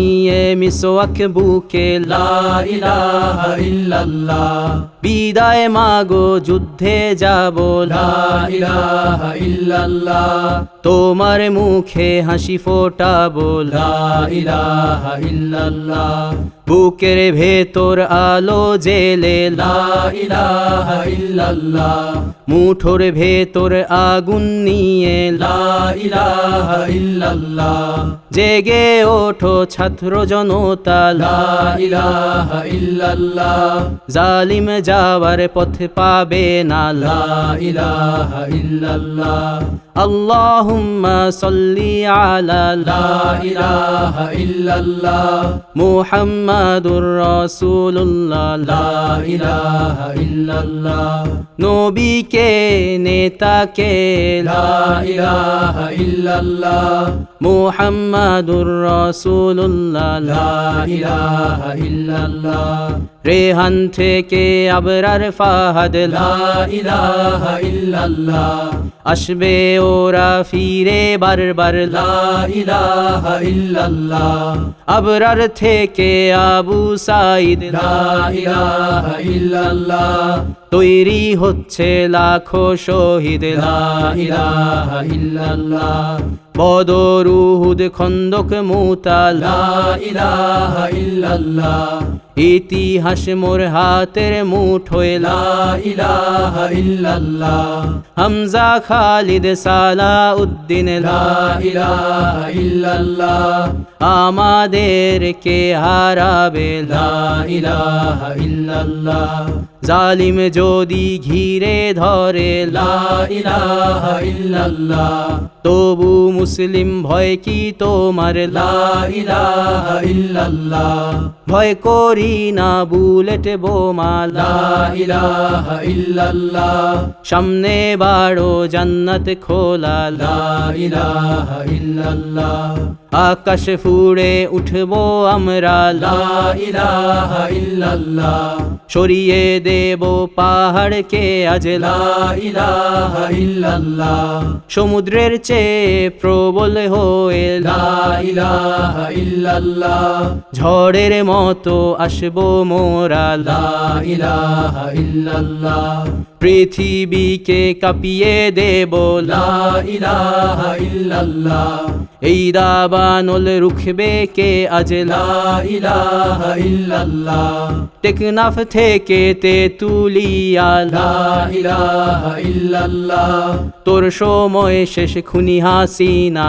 নিয়ে মিসওয়াক বুকে বিদায় মাগো, যুদ্ধে যাব তোমার মুখে হাসি ফোটাবো বুকের ভেতর আলো জেলে মুঠোর ভেতর আগুন নিয়ে জেগে ওঠো ছাত্র জনতা। জালিম যাওয়ার পথ পাবে না। আল্লাহুম্মা সাল্লি আলা লা ইলাহা ইল্লাল্লাহ। মুহাম্মাদুর রাসূলুল্লাহ। লা ইলাহা ইল্লাল্লাহ। ইল্লাল্লাহ। মুহাম্মাদুর ইল্লাল্লাহ। রেহান থেকে আবরার ফাহাদ আসবে ওরা ফিরে বারবার আবরার থেকে আবু সাইদ তৈরি হচ্ছে লাখো শহীদ বদর উহুদ খন্দক মুতা লা ইলাহা ইল্লাল্লাহ। ইতিহাস মোর হাতের মুঠোয় লা হামজা খালিদ সালা উদ্দিন আমাদের কে হারাবে? জালিম যদি ঘিরে ধরে। তবু মুসলিম ভয় কি তোমার? ভয় করি না বুলেট বোমা সামনে বাড়ো জান্নাত খোলা আকাশ ফুড়ে উঠবো আমরা সরিয়ে দেব পাহাড়কে আজ সমুদ্রের চেয়ে প্রবল হয়ে ইলাহা ইল্লাল্লাহ। ঝড়ের মতো আসব মোরা লা ইলাহা ইল্লাল্লাহ। পৃথিবীকে কাঁপিয়ে দেবো। লা ইলাহা ইল্লাল্লাহ। এই দাবানল রুখবে কে আজ টেকনাফ থেকে তে তুলিয়া তোর সময় শেষ খুনি হাসিনা।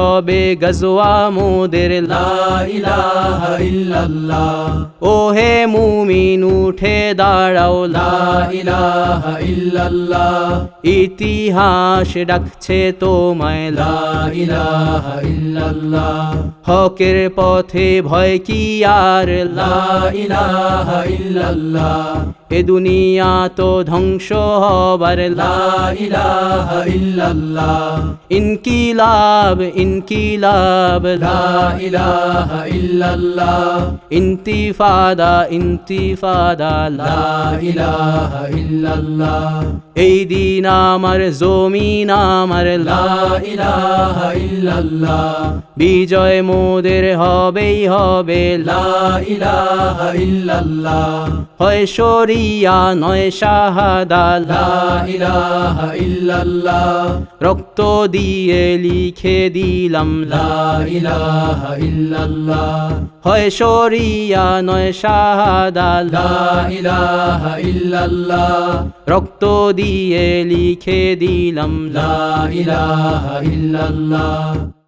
সবে গজওয়া মোদের ও হে মুমিন, উঠে দাঁড়াও ইতিহাস ডাকছে তোমায় হকের পথে ভয় কি আর, লা ইলাহা ইল্লাল্লাহ। এ দুনিয়া তো ধ্বংস হবার ইনকিলাব ইনকিলাব। ইন্তিফাদা ইন্তিফাদা এই দিন আমার জমিন আমার বিজয় মোদের হবেই হবে হয় শরী শরিয়া নয় ইল্লাল্লাহ। রক্ত দিয়ে লিখে দিলাম ইল্লাল্লাহ। হয় শরিয়া নয় ইল্লাল্লাহ। রক্ত দিয়ে লিখে দিলাম ইল্লাল্লাহ।